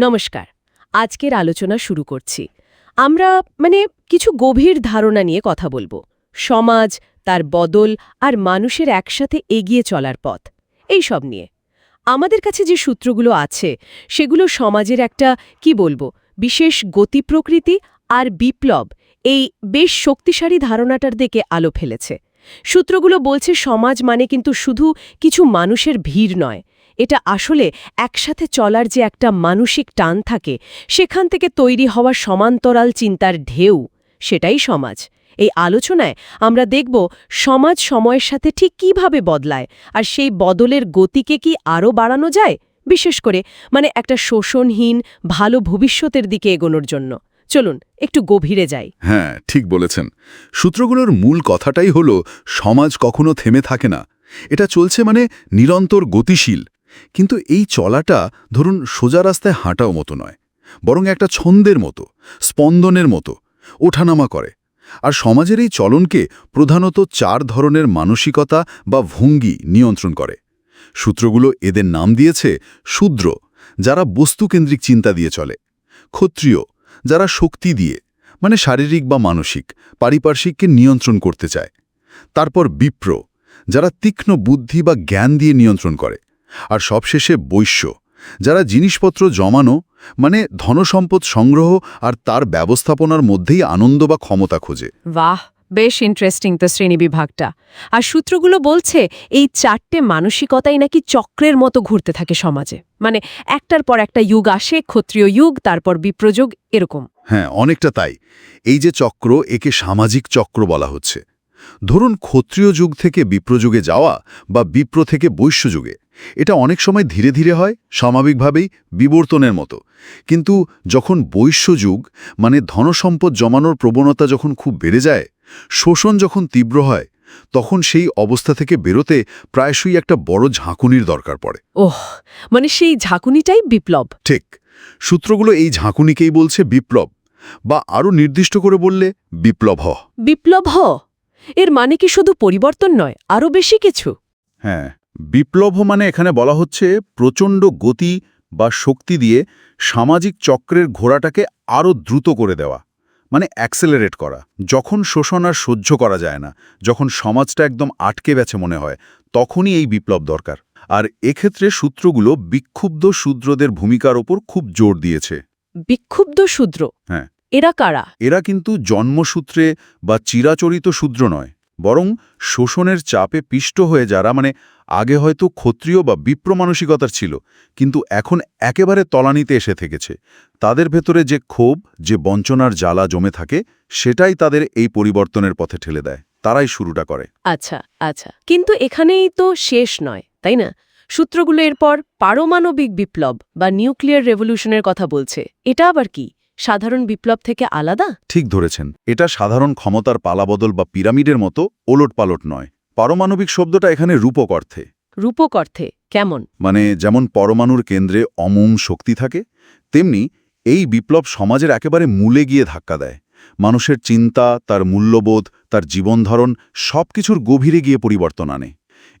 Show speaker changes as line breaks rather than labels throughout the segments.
নমস্কার, আজকের আলোচনা শুরু করছি। আমরা মানে কিছু গভীর ধারণা নিয়ে কথা বলব। সমাজ, তার বদল আর মানুষের একসাথে এগিয়ে চলার পথ। এই সব নিয়ে। আমাদের কাছে যে সূত্রগুলো আছে, সেগুলো সমাজের একটা, কি বলব, বিশেষ গতি প্রকৃতি আর বিপ্লব এই বেশ শক্তিশালী ধারণাটার দিকে আলো ফেলেছে। সূত্রগুলো বলছে সমাজ মানে কিন্তু শুধু কিছু মানুষের ভিড় নয় এটা আসলে একসাথে চলার যে একটা মানসিক টান থাকে, সেখান থেকে তৈরি হওয়া সমান্তরাল চিন্তার ঢেউ, সেটাই সমাজ। এই আলোচনায় আমরা দেখব সমাজ সময়ের সাথে ঠিক কীভাবে বদলায়, আর সেই বদলের গতিকে কি আরও বাড়ানো যায়? বিশেষ করে মানে একটা শোষণহীন, ভালো ভবিষ্যতের দিকে এগোনোর জন্য। চলুন, একটু গভীরে যাই।
হ্যাঁ ঠিক বলেছেন। সূত্রগুলোর মূল কথাটাই হলো, সমাজ কখনো থেমে থাকে না। এটা চলছে মানে নিরন্তর গতিশীল কিন্তু এই চলাটা ধরুন সোজা রাস্তায় হাঁটাও মতো নয়, বরং একটা ছন্দের মতো, স্পন্দনের মতো, ওঠানামা করে। আর সমাজের এই চলনকে প্রধানত চার ধরনের মানসিকতা বা ভঙ্গি নিয়ন্ত্রণ করে। সূত্রগুলো এদের নাম দিয়েছে শূদ্র, যারা বস্তুকেন্দ্রিক চিন্তা দিয়ে চলে, ক্ষত্রিয়, যারা শক্তি দিয়ে মানে শারীরিক বা মানসিক, পারিপার্শ্বিককে নিয়ন্ত্রণ করতে চায়। তারপর বিপ্র, যারা তীক্ষ্ণ বুদ্ধি বা জ্ঞান দিয়ে নিয়ন্ত্রণ করে। আর সবশেষে বৈশ্য যারা জিনিসপত্র জমানো মানে ধনসম্পদ সংগ্রহ আর তার ব্যবস্থাপনার মধ্যেই আনন্দ বা ক্ষমতা খোঁজে।
বাহ বেশ ইন্টারেস্টিং তো শ্রেণীবিভাগটা। আর সূত্রগুলো বলছে এই চারটে মানসিকতাই নাকি চক্রের মতো ঘুরতে থাকে সমাজে। মানে একটার পর একটা যুগ আসে ক্ষত্রিয় যুগ তারপর বিপ্রযোগ এরকম।
হ্যাঁ অনেকটা তাই। এই যে চক্র একে সামাজিক চক্র বলা হচ্ছে। ধরুন ক্ষত্রিয় যুগ থেকে বিপ্রযুগে যাওয়া বা বিপ্র থেকে বৈশ্য যুগে। এটা অনেক সময় ধীরে ধীরে হয় স্বাভাবিকভাবেই বিবর্তনের মতো। কিন্তু যখন বৈশ্য যুগ মানে ধনসম্পদ জমানোর প্রবণতা যখন খুব বেড়ে যায় শোষণ যখন তীব্র হয় তখন সেই অবস্থা থেকে বেরোতে প্রায়শই একটা বড় ঝাঁকুনির দরকার পড়ে।
ওহ মানে সেই ঝাঁকুনিটাই বিপ্লব।
ঠিক সূত্রগুলো এই ঝাঁকুনিকেই বলছে বিপ্লব বা আরও নির্দিষ্ট করে বললে বিপ্লব হ।
বিপ্লব হ? এর মানে কি শুধু পরিবর্তন নয় আরও বেশি কিছু?
হ্যাঁ বিপ্লব মানে এখানে বলা হচ্ছে প্রচণ্ড গতি বা শক্তি দিয়ে সামাজিক চক্রের ঘোড়াটাকে আরও দ্রুত করে দেওয়া মানে অ্যাক্সেলারেট করা। যখন শোষণ আর সহ্য করা যায় না যখন সমাজটা একদম আটকে গেছে মনে হয় তখনই এই বিপ্লব দরকার। আর এক্ষেত্রে সূত্রগুলো বিক্ষুব্ধ শূদ্রদের ভূমিকার ওপর খুব জোর দিয়েছে।
বিক্ষুব্ধ শূদ্র?
হ্যাঁ।
এরা কারা?
এরা কিন্তু জন্মসূত্রে বা চিরাচরিত শূদ্র নয় বরং শোষণের চাপে পিষ্ট হয়ে যারা মানে আগে হয়তো ক্ষত্রিয় বা বিপ্র মানসিকতার ছিল কিন্তু এখন একেবারে তলানিতে এসে থেকেছে। তাদের ভেতরে যে ক্ষোভ যে বঞ্চনার জ্বালা জমে থাকে সেটাই তাদের এই পরিবর্তনের পথে ঠেলে দেয়। তারাই শুরুটা করে।
আচ্ছা আচ্ছা। কিন্তু এখানেই তো শেষ নয় তাই না? সূত্রগুলো এরপর পারমাণবিক বিপ্লব বা নিউক্লিয়ার রেভলিউশনের কথা বলছে। এটা আবার কি? সাধারণ বিপ্লব থেকে আলাদা?
ঠিক ধরেছেন। এটা সাধারণ ক্ষমতার পালাবদল বা পিরামিডের মতো ওলটপালট নয়। পারমাণবিক শব্দটা এখানে রূপক অর্থে।
রূপক অর্থে কেমন?
মানে যেমন পরমাণুর কেন্দ্রে অমোম শক্তি থাকে তেমনি এই বিপ্লব সমাজের একেবারে মূলে গিয়ে ধাক্কা দেয়। মানুষের চিন্তা তার মূল্যবোধ তার জীবনধারণ সব কিছুর গভীরে গিয়ে পরিবর্তন আনে।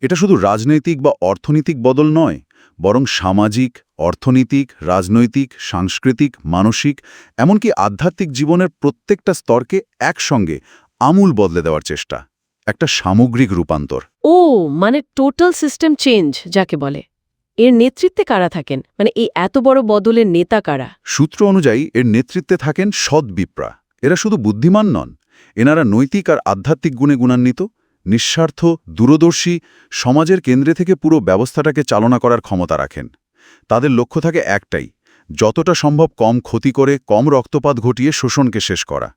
এটা শুধু রাজনৈতিক বা অর্থনৈতিক বদল নয় বরং সামাজিক অর্থনৈতিক রাজনৈতিক সাংস্কৃতিক মানসিক এমনকি আধ্যাত্মিক জীবনের প্রত্যেকটা স্তরকে একসঙ্গে আমূল বদলে দেওয়ার চেষ্টা। একটা সামগ্রিক রূপান্তর।
ও মানে টোটাল সিস্টেম চেঞ্জ যাকে বলে। এর নেতৃত্বে কারা থাকেন? মানে এই এত বড় বদলের নেতা কারা?
সূত্র অনুযায়ী এর নেতৃত্বে থাকেন সৎ বিপ্রা। এরা শুধু বুদ্ধিমান নন এনারা নৈতিক আর আধ্যাত্মিক গুণে গুণান্বিত নিঃস্বার্থ দূরদর্শী সমাজের কেন্দ্রে থেকে পুরো ব্যবস্থাটাকে চালনা করার ক্ষমতা রাখেন। তাদের লক্ষ্য থাকে একটাই যতটা সম্ভব কম ক্ষতি করে কম রক্তপাত ঘটিয়ে শোষণকে শেষ করা।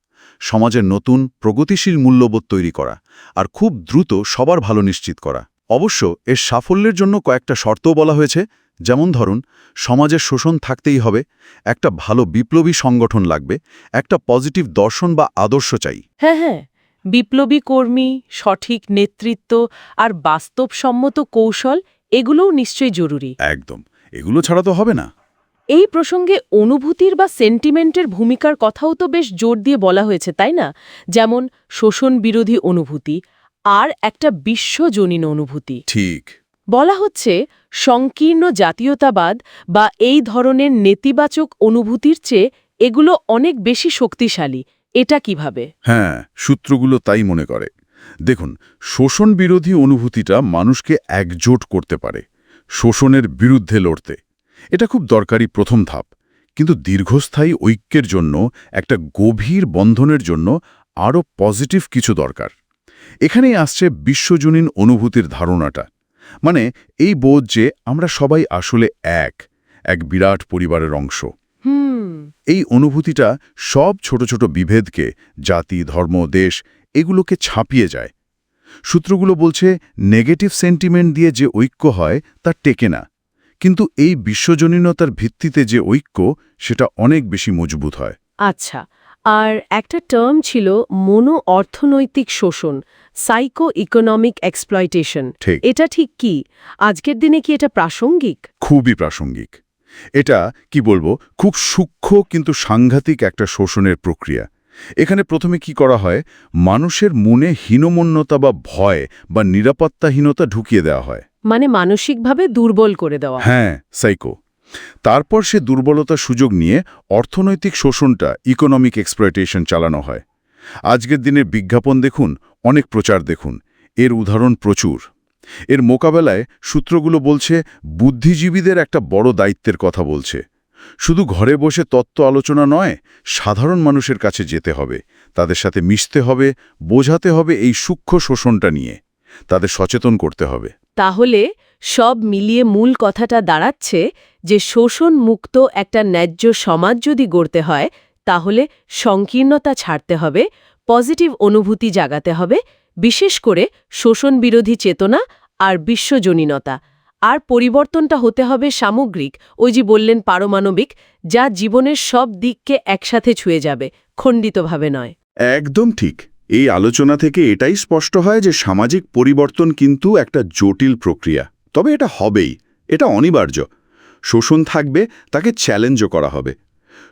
সমাজের নতুন প্রগতিশীল মূল্যবোধ তৈরি করা আর খুব দ্রুত সবার ভালো নিশ্চিত করা। অবশ্য এর সাফল্যের জন্য কয়েকটা শর্তও বলা হয়েছে। যেমন ধরুন সমাজের শোষণ থাকতেই হবে একটা ভালো বিপ্লবী সংগঠন লাগবে একটা পজিটিভ দর্শন বা আদর্শ চাই।
হ্যাঁ হ্যাঁ বিপ্লবী কর্মী সঠিক নেতৃত্ব আর বাস্তবসম্মত কৌশল এগুলোও নিশ্চয়ই জরুরি।
একদম এগুলো ছাড়া তো হবে না।
এই প্রসঙ্গে অনুভূতির বা সেন্টিমেন্টের ভূমিকার কথাও তো বেশ জোর দিয়ে বলা হয়েছে তাই না? যেমন শোষণ বিরোধী অনুভূতি আর একটা বিশ্বজনীন অনুভূতি।
ঠিক।
বলা হচ্ছে সংকীর্ণ জাতীয়তাবাদ বা এই ধরনের নেতিবাচক অনুভূতির চেয়ে এগুলো অনেক বেশি শক্তিশালী। এটা কীভাবে?
হ্যাঁ সূত্রগুলো তাই মনে করে। দেখুন শোষণ বিরোধী অনুভূতিটা মানুষকে একজোট করতে পারে শোষণের বিরুদ্ধে লড়তে। এটা খুব দরকারি প্রথম ধাপ। কিন্তু দীর্ঘস্থায়ী ঐক্যের জন্য একটা গভীর বন্ধনের জন্য আরও পজিটিভ কিছু দরকার। এখানেই আসছে বিশ্বজনীন অনুভূতির ধারণাটা। মানে এই বোধ যে আমরা সবাই আসলে এক এক বিরাট পরিবারের অংশ।
হুম।
এই অনুভূতিটা সব ছোট ছোট বিভেদকে জাতি ধর্ম দেশ এগুলোকে ছাপিয়ে যায়। সূত্রগুলো বলছে নেগেটিভ সেন্টিমেন্ট দিয়ে যে ঐক্য হয় তা টেকে না। কিন্তু এই বিশ্বজনীনতার ভিত্তিতে যে ঐক্য সেটা অনেক বেশি মজবুত হয়।
আচ্ছা আর একটা টার্ম ছিল মনো অর্থনৈতিক শোষণ সাইকো ইকোনমিক এক্সপ্লয়টেশন এটা ঠিক কি? আজকের দিনে কি এটা প্রাসঙ্গিক?
খুবই প্রাসঙ্গিক। এটা কি বলব খুব সূক্ষ্ম কিন্তু সাংঘাতিক একটা শোষণের প্রক্রিয়া। এখানে প্রথমে কি করা হয়? মানুষের মনে হীনমন্যতা বা ভয় বা নিরাপত্তাহীনতা ঢুকিয়ে দেওয়া হয়।
মানে মানসিকভাবে দুর্বল করে দেওয়া।
হ্যাঁ সাইকো। তারপর সে দুর্বলতার সুযোগ নিয়ে অর্থনৈতিক শোষণটা ইকোনমিক এক্সপ্লয়টেশন চালানো হয়। আজকের দিনের বিজ্ঞাপন দেখুন, অনেক প্রচার দেখুন, এর উদাহরণ প্রচুর। এর মোকাবেলায় সূত্রগুলো বলছে, বুদ্ধিজীবীদের একটা বড় দায়িত্বের কথা বলছে। শুধু ঘরে বসে তত্ত্ব আলোচনা নয়, সাধারণ মানুষের কাছে যেতে হবে, তাদের সাথে মিশতে হবে, বোঝাতে হবে এই সূক্ষ্ম শোষণটা নিয়ে। তাদের সচেতন করতে হবে।
তাহলে সব মিলিয়ে মূল কথাটা দাঁড়াচ্ছে যে শোষণ মুক্ত একটা ন্যায্য সমাজ যদি গড়তে হয়, তাহলে সংকীর্ণতা ছাড়তে হবে, পজিটিভ অনুভূতি জাগাতে হবে, বিশেষ করে শোষণ বিরোধী চেতনা আর বিশ্বজনীনতা। আর পরিবর্তনটা হতে হবে সামগ্রিক, ওই যে বললেন পারমাণবিক, যা জীবনের সব দিককে একসাথে ছুঁয়ে যাবে, খণ্ডিতভাবে নয়।
একদম ঠিক। এই আলোচনা থেকে এটাই স্পষ্ট হয় যে সামাজিক পরিবর্তন কিন্তু একটা জটিল প্রক্রিয়া। তবে এটা হবেই, এটা অনিবার্য। শোষণ থাকবে, তাকে চ্যালেঞ্জও করা হবে।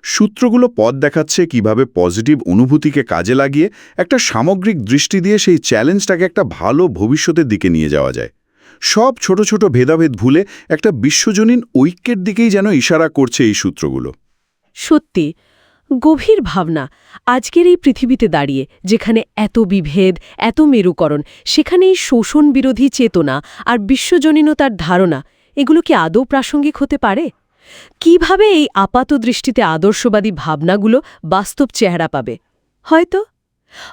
সূত্রগুলো পথ দেখাচ্ছে কীভাবে পজিটিভ অনুভূতিকে কাজে লাগিয়ে একটা সামগ্রিক দৃষ্টি দিয়ে সেই চ্যালেঞ্জটাকে একটা ভালো ভবিষ্যতের দিকে নিয়ে যাওয়া যায়। সব ছোট ছোট ভেদাভেদ ভুলে একটা বিশ্বজনীন ঐক্যের দিকেই যেন ইশারা করছে এই সূত্রগুলো।
সত্যি গভীর ভাবনা আজকের এই পৃথিবীতে দাঁড়িয়ে, যেখানে এত বিভেদ, এত মেরুকরণ সেখানে এই শোষণ বিরোধী চেতনা আর বিশ্বজনীনতার ধারণা, এগুলো কি আদৌ প্রাসঙ্গিক হতে পারে? কীভাবে এই আপাত দৃষ্টিতে আদর্শবাদী ভাবনাগুলো বাস্তব চেহারা পাবে? হয়তো?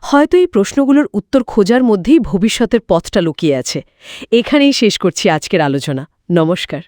হয়তো এই প্রশ্নগুলোর উত্তর খোঁজার মধ্যেই ভবিষ্যতের পথটা লুকিয়ে আছে। এখানেই শেষ করছি আজকের আলোচনা। নমস্কার।